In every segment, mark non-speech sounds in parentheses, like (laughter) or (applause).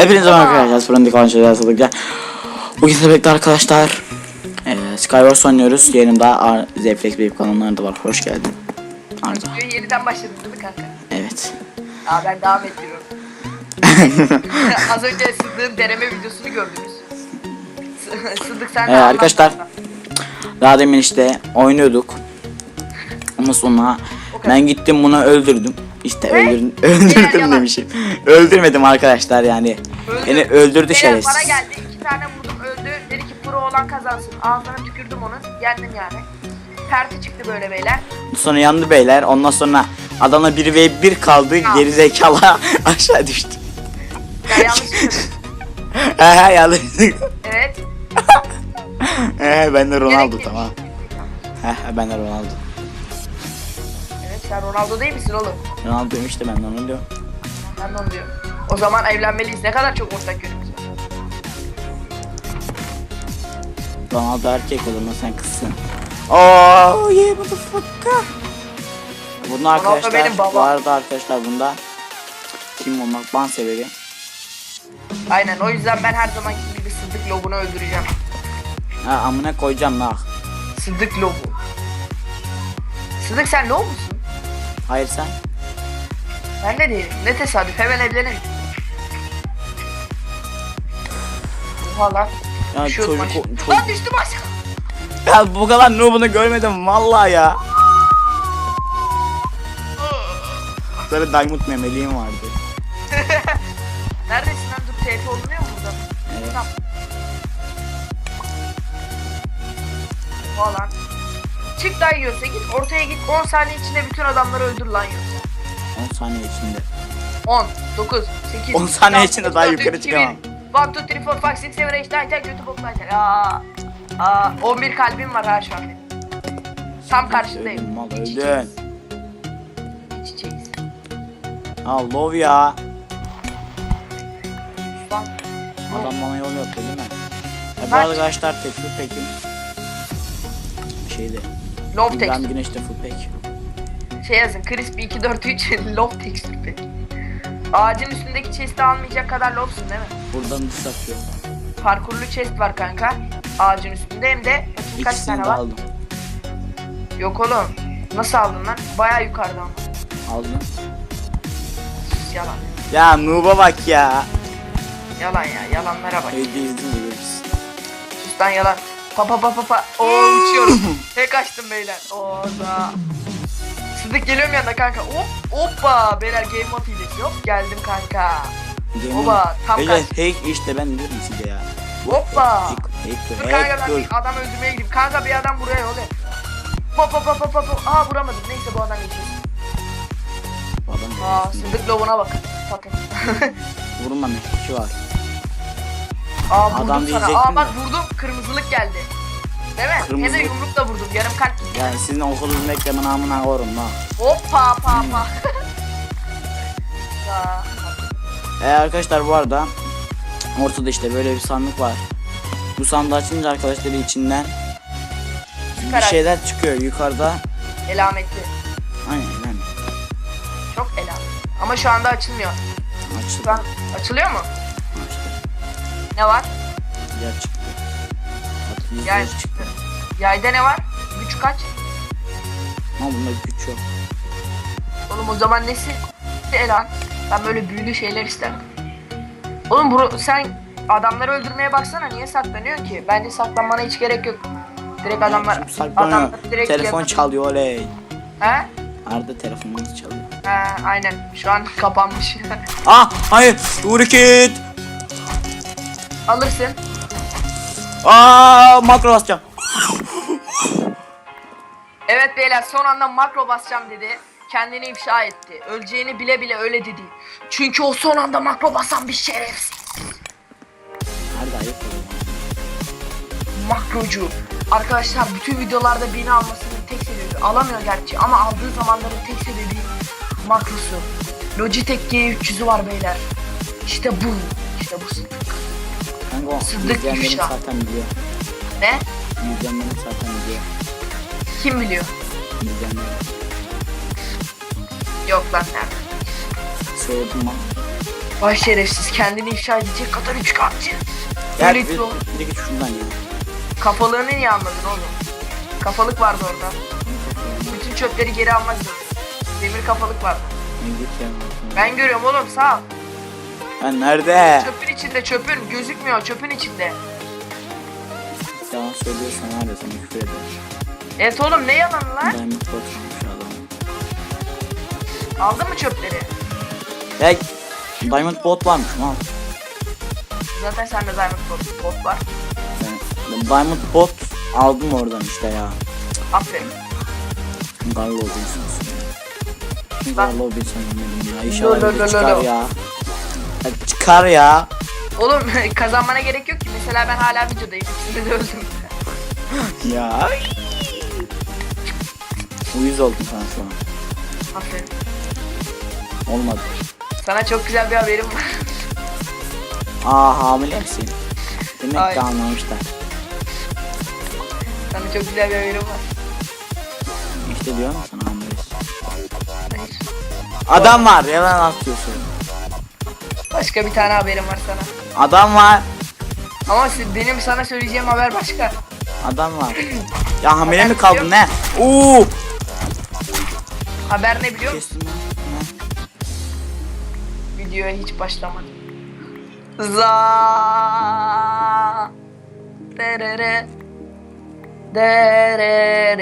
Hepinize merhaba arkadaşlar. Fırındık konuşacağız. ya. Bugün sizinle birlikte arkadaşlar eee Skywars oynuyoruz. Yanımda Zeflex Benim kanalları da var. Hoş geldin. Arda. Videoyu yeniden başladın değil mi kanka? Evet. Aa ben devam ettiriyorum. (laughs) Az önce Sıddık'ın deneme videosunu gördünüz. Sıddık sen Evet, arkadaşlar. Daha demin işte oynuyorduk. Ama sonra ben gittim bunu öldürdüm. İşte öldürdüm, öldürdüm demişim. Öldürmedim arkadaşlar yani. Öldü. Beni öldürdü şerefsiz. Bana geldi iki tane vurdum öldü. Dedi ki pro olan kazansın. Ağzına tükürdüm onu. Yendim yani. Perti çıktı böyle beyler. Sonra yandı beyler. Ondan sonra adamla 1 ve 1 kaldı. Ha. Geri zekalı (laughs) aşağı düştü. Ya yanlış söyledim. (laughs) He he yandı. Evet. (laughs) He ben de Ronaldo tamam. He he ben de Ronaldo. Evet sen Ronaldo değil misin oğlum? Ronaldo'yum işte ben de onu diyorum. Ben de onu diyorum. O zaman evlenmeliyiz. Ne kadar çok ortak yönümüz var. Ronaldo erkek olur mu sen kızsın. Oh yeah motherfucker. Bunu arkadaşlar benim babam. bu arada arkadaşlar bunda kim olmak ban sebebi. Aynen o yüzden ben her zamanki gibi Sıddık lobunu öldüreceğim. Ha amına koyacağım lah. Sıddık lobu. Sıddık sen lob musun? Hayır sen. Ben de değilim. Ne tesadüf hemen evlenelim. Oha lan. Ya Düşüyordum çocuk, çocuk. Lan düştüm aşağı. Ya bu kadar noob'unu görmedim vallahi ya. Sana diamond memeliğim vardı. (laughs) Neredesin lan? Dur TP olunuyor mu burada? Evet. Tamam. Oha lan. Çık lan yiyorsa git ortaya git 10 saniye içinde bütün adamları öldür lan yiyorsa. 10 saniye içinde. 10, 9, 8, 10 saniye içinde daha yukarı çıkamam. 1, 2, 3, 4, 5, 6, 7, 8, 9, 10, YouTube boklar. Aa, aa, 11 kalbim var ha şu an benim. Tam karşındayım. Mal öldün. İç içeyiz. Ha love ya. Lan. Adam bana yol yaptı değil mi? E bu arkadaşlar tek full pek'im. Şeyde. Love texture. Güneş'te full pek. Şey yazın crispy 2, 4, 3 love texture pek. Ağacın üstündeki chest'i almayacak kadar love'sun değil mi? Buradan diss atıyor. Parkurlu chest var kanka. Ağacın üstünde hem de bakayım kaç İkisini tane de var? aldım. Yok oğlum. Nasıl aldın lan? Baya yukarıda ama. Aldım. Yalan. Ya Nuba bak ya. Yalan ya. Yalanlara bak. Evde izin. Sus lan yalan. Pa pa pa pa pa. Oo uçuyorum. (laughs) Tek açtım beyler. Oo da. Sıdık geliyorum yanına kanka. Hop hoppa. Beyler game mode hilesi. Hop geldim kanka. Game Oba, tam Beyler kaç- hack işte ben diyorum size ya. Hoppa. Hack, hack, Dur kanka ben bir adam öldürmeye gideyim. Kanka bir adam buraya yol. Pa pa pa pa pa pa. Aa vuramadım. Neyse bu adam geçiyor. Adam Aa Sıdık lovuna bakın. Bakın. Vurma mekki var. Aa vurdum Adam sana. Aa bak vurdum. Kırmızılık geldi. Değil mi? Hem de yumrukla vurdum. Yarım kalp gitti. Yani sizin okulunun ekranın amına korum ha. Hoppa pa pa. (laughs) E arkadaşlar bu arada ortada işte böyle bir sandık var. Bu sandığı açınca arkadaşları içinden bir Çıkarak. şeyler çıkıyor yukarıda. Elametli. Aynen aynen. Çok elametli. Ama şu anda açılmıyor. Şu Açıldı. an açılıyor mu? Açtı. Ne var? Yer çıktı. Yüz çıktı. Yayda ne var? Güç kaç? Ama bunda güç yok. Oğlum o zaman nesi elan? Ben böyle büyülü şeyler isterim. Oğlum bro, sen adamları öldürmeye baksana niye saklanıyorsun ki? Bence saklanmana hiç gerek yok. Direkt adamlar saklanıyor? adamlar direkt Telefon yakın- çalıyor oley. He? Arda telefonumuz çalıyor. He aynen. Şu an (laughs) kapanmış. (laughs) Ah hayır. Urikit. Alırsın. Aa makro basacağım. Evet beyler son anda makro basacağım dedi. Kendini ifşa etti. Öleceğini bile bile öyle dedi. Çünkü o son anda makro basan bir şerefsiz. Arda ayıp. Makrocu. Arkadaşlar bütün videolarda beni almasının tek sebebi alamıyor gerçi ama aldığı zamanların tek sebebi makrosu. Logitech G300'ü var beyler. İşte bu. İşte bu. Kanka o Sıddık izleyenlerim ifşa. zaten biliyor. Ne? İzleyenlerim zaten biliyor. Kim biliyor? İzleyenlerim. Yok lan nerede? Sevdim lan. Vay şerefsiz kendini ifşa edecek kadar üç. Gel Öyle bir, bir de git şundan ya. Kafalığını niye almadın oğlum? Kafalık vardı orada. Bütün çöpleri geri almak zorunda. Demir kafalık vardı. Ne git ya. Ben görüyorum oğlum sağ ol. Ben nerede? Çöpün içinde çöpün gözükmüyor çöpün içinde. Yalan söylüyorsan var ya sana küfür ederim. Evet oğlum ne yalanı lan? Diamond bot olmuş adam. Aldın mı çöpleri? Ya Diamond bot varmış mal. Zaten sende diamond bot, bot var. Ben, ben Diamond bot aldım oradan işte ya. Aferin. Garlo ya. Bak. Garlo bir insan yemedim ya. Lo, İnşallah lo, lo, de çıkar lo. ya. Hadi çıkar ya. Oğlum (laughs) kazanmana gerek yok ki. Mesela ben hala videodayım. İkisini de öldüm. Ya. Uyuz oldum sana şu an. Aferin. Olmadı. Sana çok güzel bir haberim var. Aa hamile misin? Demek Ay. ki anlamışlar. Sana çok güzel bir haberim var. İşte diyorum sana hamilesin. Hayır. Adam var yalan atıyorsun. Başka bir tane haberim var sana. Adam var. Ama benim sana söyleyeceğim haber başka. Adam var. (laughs) Ya hamile mi kaldın ne? Uuu. Haber ne biliyor musun? Ne? Videoya hiç başlamadım. Za Derere Derere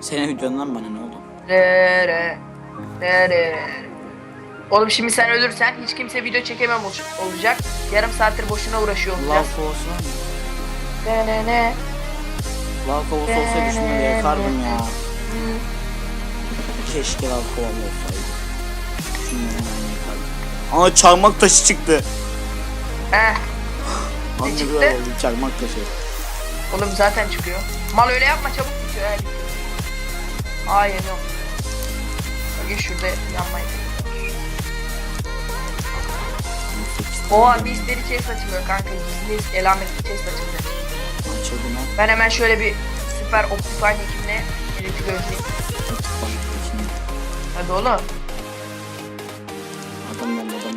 Senin videondan bana ne oldu? Dere Dere Oğlum şimdi sen ölürsen hiç kimse video çekemem ol- olacak. Yarım saattir boşuna uğraşıyor olacağız. kovası var mı? Denene. Lav kovası olsaydı şunları yakardım ya. Keşke lav kovam olsaydı. Aa çakmak taşı çıktı. (gasps) Heh. Anne çıktı? oldu çakmak taşı. Oğlum zaten çıkıyor. Mal öyle yapma çabuk bitiyor. Evet. Aa yanıyorum. Bugün şurada yanmayın. Oha bir isteri chest açılıyor kanka. Gizli elametli chest. Açıldı lan. Ben hemen şöyle bir süper optifine ekibine birlikte gözleyeyim. Hadi oğlum. Adam ol adam ol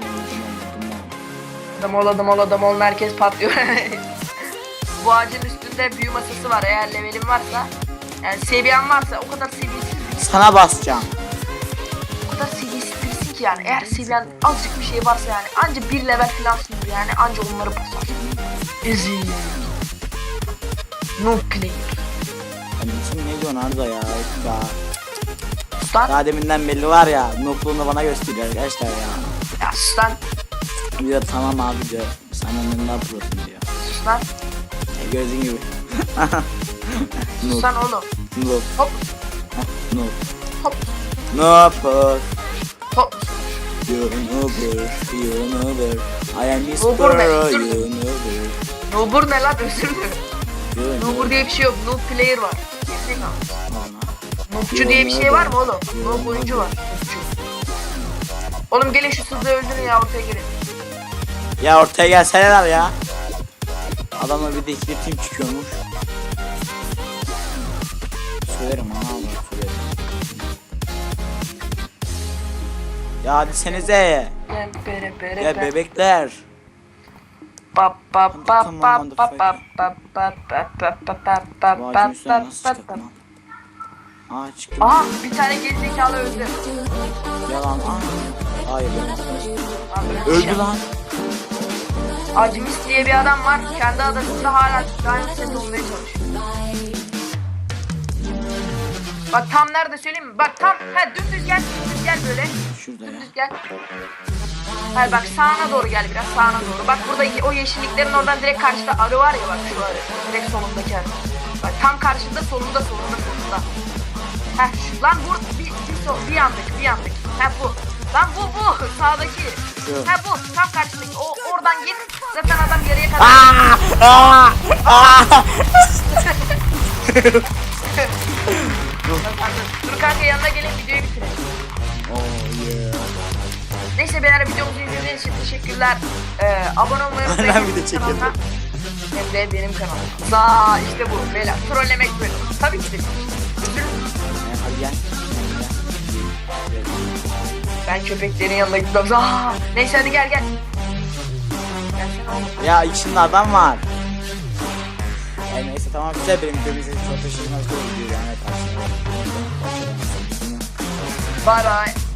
adam ol adam ol. Adam ol adam ol adam ol herkes patlıyor. (laughs) Bu ağacın üstünde büyü masası var. Eğer levelin varsa yani seviyen varsa o kadar seviyesiz bir Sana basacağım. o kadar seviyesiz birisin ki yani eğer seviyen azıcık bir şey varsa yani anca bir level falansın yani anca onları basar. Easy. No player. Hani kim ne diyorsun Arda ya? Of Sus Daha deminden belli var ya. Nokluğunu bana gösteriyor arkadaşlar ya. Ya sus lan. Diyor tamam abi diyor. Sen ne yapıyorsun diyor. Sus lan. E, gördüğün gibi. (laughs) Sus lan oğlum. Noob. Hop Noob. hop Noob. hop. You're an Uber. You're an Uber. I am Miss Uber ne? You're an Uber. Nubur ne lan özür dilerim. Nubur diye bir şey yok. Noob player var. Kesin lan. Noobçu diye bir şey var mı oğlum? Noob oyuncu var. Noobçu. Oğlum gelin şu sızı öldürün ya ortaya gelin. Ya ortaya gelseler ya. Adamla bir de ikili team çıkıyormuş. Söylerim ha söylerim. Ya hadi senize. Ya bebekler. Pa pa pa Come on, pa pa motherfucker. pa pa pa pa pa pa Aa çıktı. Aha bir tane gerizekalı öldü. Yalan. Aa. Hayır. Abi, Öldü lan. Acımis diye bir adam var. Kendi adasında hala diamond set olmaya çalışıyor. Bak tam nerede söyleyeyim mi? Bak tam ha dümdüz gel dümdüz gel böyle. Şurada ya. Dümdüz gel. Hayır bak sağına doğru gel biraz sağına doğru. Bak burada o yeşilliklerin oradan direkt karşıda arı var ya bak şu arı. Direkt solundaki arı. Bak tam karşında solunda solunda solunda. Heh lan bu bir, bir, sol, bir yandaki bir yandaki. Ha bu. Lan bu bu sağdaki. Ha bu tam karşındaki. O oradan git. Zaten adam yarıya kadar. Aa! Aa! Dur kanka yanına gelin videoyu bitirelim. Oh yeah. Neyse beyler videomuzu izlediğiniz için teşekkürler. Ee, abone olmayı unutmayın. Aynen, bir de çekelim. Hem de benim kanalım. Za işte bu beyler. Trollemek böyle. Tabii ki de. Gel. Ben köpeklerin yanına gidiyorum. Aa, neyse hadi gel gel. Ya içinde adam var. Ya neyse tamam güzel benim köyümüzde çok teşekkür ederim. Yani. Bye bye.